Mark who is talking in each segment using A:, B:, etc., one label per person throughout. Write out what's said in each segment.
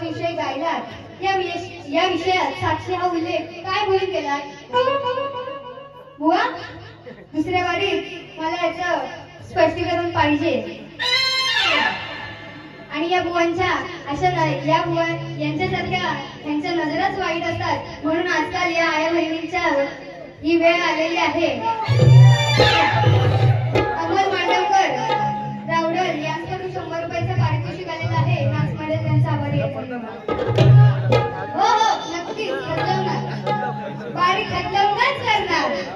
A: विषय गायलात या विषय या विषयात साक्षी हा उल्लेख काय म्हणून केला बुवा दुसऱ्या वारीत मला याचं स्पष्टीकरण पाहिजे. आणि अशा या बुवा यांच्यासारख्या यांच्या नजरच वाईट असतात. म्हणून आजकाल या आया बहिणींच्या ही वेळ आलेली आहे. अमोल मांडवकर रावडल यांच्याकडून शंभर रुपयाचं पारितोषिक आलेलं आहे. नाच त्यांचा आभारी हो हो नक्कीच बारीक बदलवूनच करणार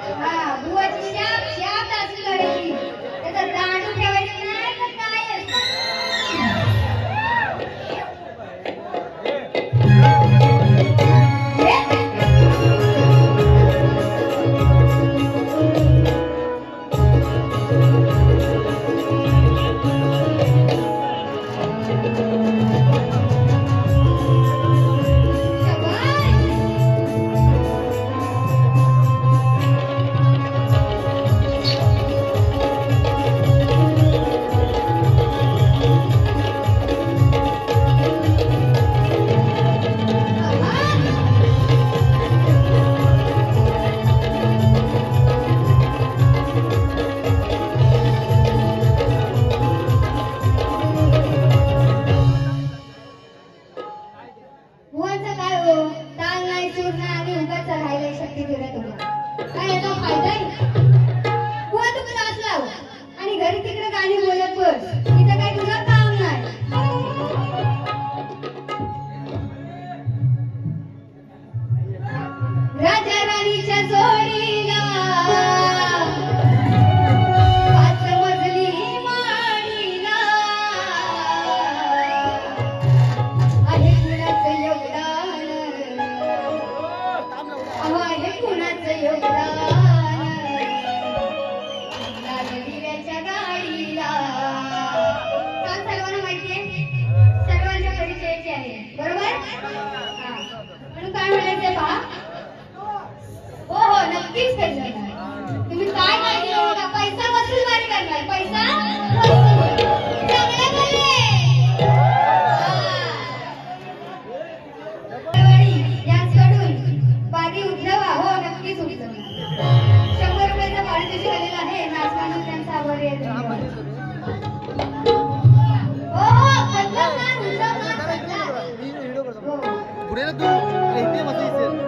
A: काय याचा फायदा आहे? बुवा तू क्लास आणि घरी तिकडे गाणी बोल नक्कीच करणार तुम्ही काय काय हो? पैसा वसूल मारी करणार. पैसा पाणी हो नक्कीच शंभर रुपयाचा पारितोषिक आलेला आहे हो.
B: पुढे ना तू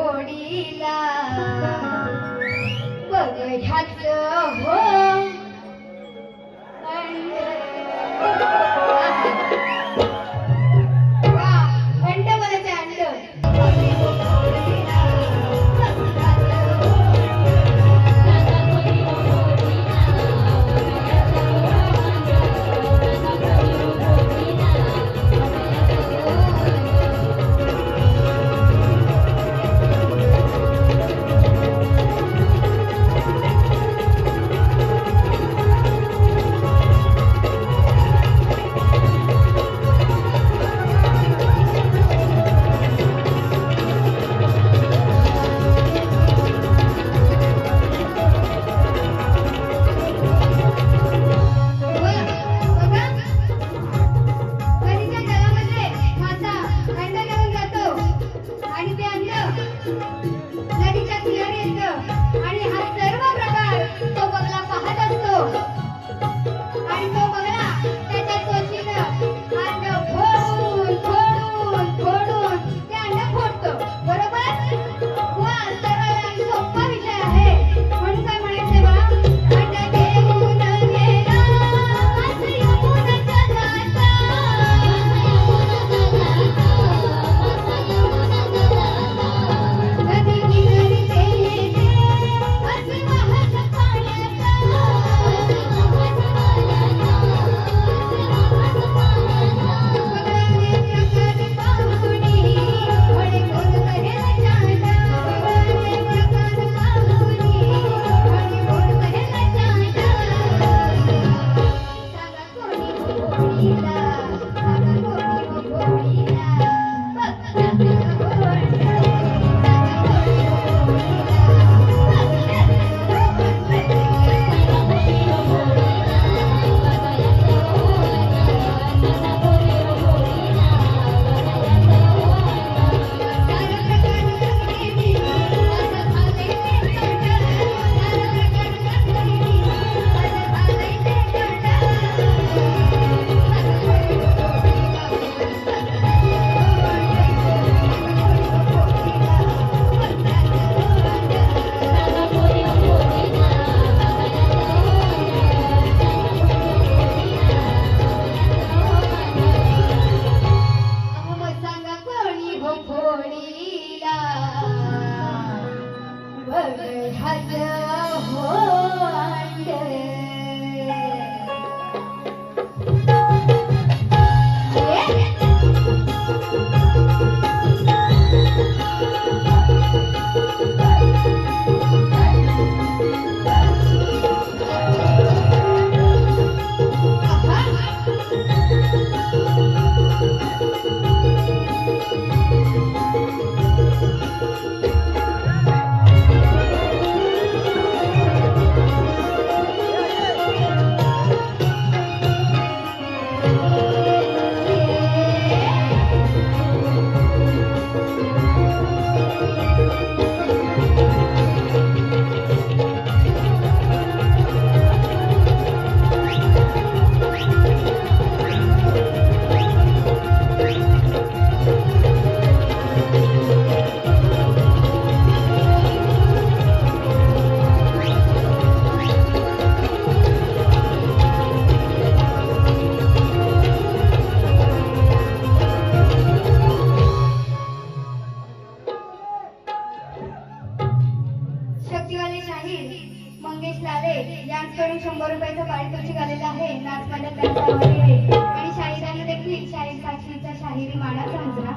A: लाले यांच्याकडून शंभर रुपयाचं पारितोषिक आलेलं आहे. नाच मंडळ त्यांचा आभारी आहे. आणि शाहिरांना देखील शाहीर साक्षीचा शाहिरी मानाचा हजरा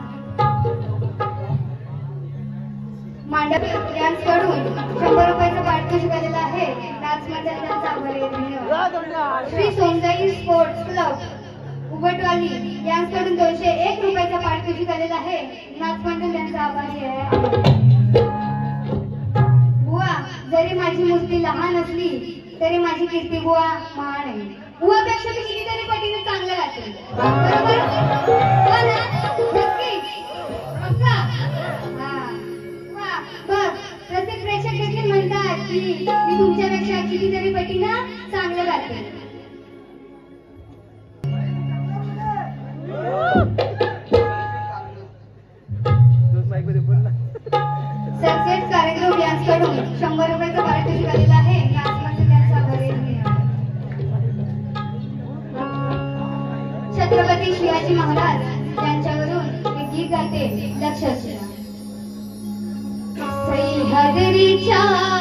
A: मांडव यांच्याकडून शंभर रुपयाचं पारितोषिक आलेलं आहे. नाच मंडळ त्यांचा आभारी धन्यवाद. श्री सोनजाई स्पोर्ट्स क्लब उबटवाली यांच्याकडून दोनशे एक रुपयाचा पारितोषिक आलेला आहे. नाच मंडल यांचा आभारी आहे. बुवा जरी माझी मूर्ती लहान असली तरी माझी कीर्ती बुवा महान आहे. बुवापेक्षा मी कितीतरी पटीने चांगलं गाते वा, हो बघ, प्रत्येक प्रेक्षक देखील म्हणतात की मी तुमच्यापेक्षा कितीतरी पटीनं चांगलं गाते सह्याद्रीच्या